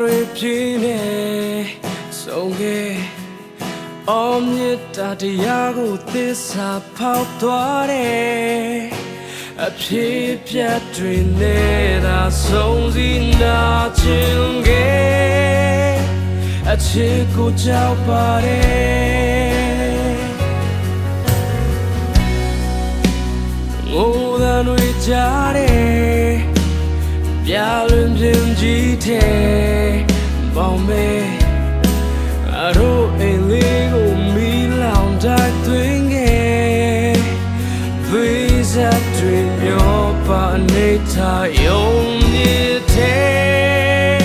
တွေပြင်းနေဆုံးခဲ့အော်မြတ်တာတရားကိုသစ္စာဖောက်သွားတယ်အဖြစ်ပြတ်တွေနေတာဆုံးစီနာချင်ခဲ့အချစ်ကိုကြောက်ပါတယ်ငိုသံတွေကြားတယ်ပြလွင်ပြင်းကြီးတဲ့ ပေါင်းမဲအရိုးအိမ်လေးကိုမီလောင်တိုက်သွင်းခဲ့သွေးဆက်တွေမျောပါနေထားယုံနေတဲ့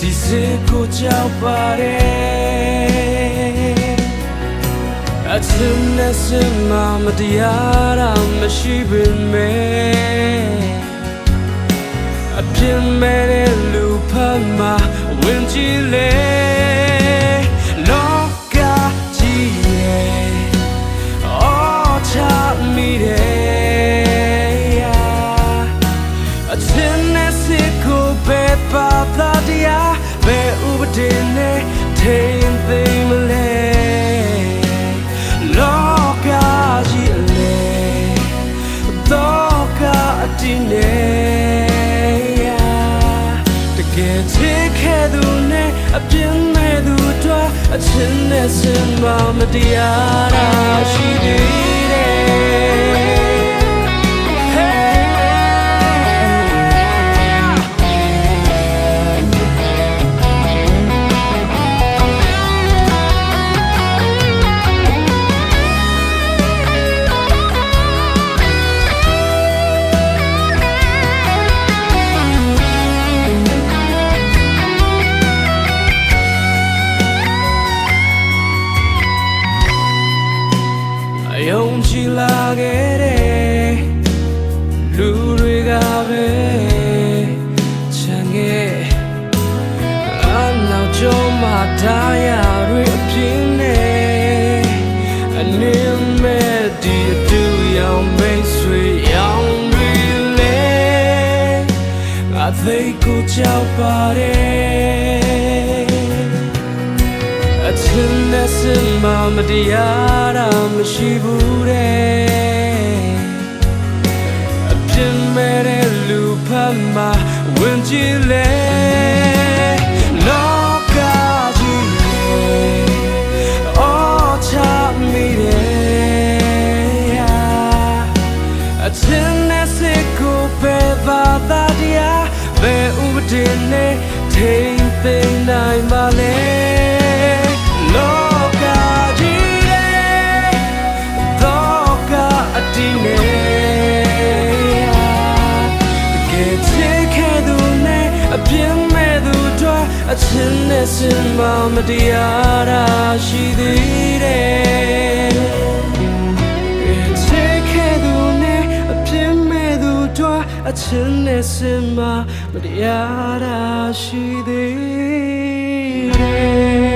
ဒီစိတ်ကိုကြောက်ပါတယ်အချင်နဲ့စင်မမတရားတာမရှိပေမဲ့ အပြင်းမဲ့တဲ့လူဖတ်မှာဝင်ကြည့်လေလောကကြီးရဲ့အော်ချမိတယ်အချင်နဲ့စစ်ကိုပဲပါတာတရားဘယ်ဥပဒေနဲ့ထိန်သိ ချစ်ခဲ့သူနဲ့အပြင်းမဲ့သူတို့အချင်းနဲ့စင်မမတရားတာရှိသေးတ ယ်အယုံကြည်လာခဲ့တဲ့လူတွေကပဲချမ်းခဲ့အနောက်ကျောင်းမှာတရားတွေအပြင်းနဲ့အနေမဲ့ဒီအတူရောင်မိတ်ဆွေရောင်တွေလေငါသိကိုကြောက်ပါတယ် နဲ့စင်မမတရားတာမရှိဘူးတဲ့အပြင်းမဲ့တဲ့လူဖတ်မှာဝင်ကြည့်လေလောကကြီးရဲ့အော်ချမိတယ်အချင်နဲ့စစ်ကိုပဲပါတာတရားဘယ်ဥပဒေနဲ့ထိန်သိမ်းနိုင်ပါ အချင်းနဲ့စင်မမတရားတာရှိသေးတယ်ချစ်ခဲ့သူနဲ့အပြင်းမဲ့သူတို့အချင်းနဲ့စင်မမတရားတာရှိသေးတယ်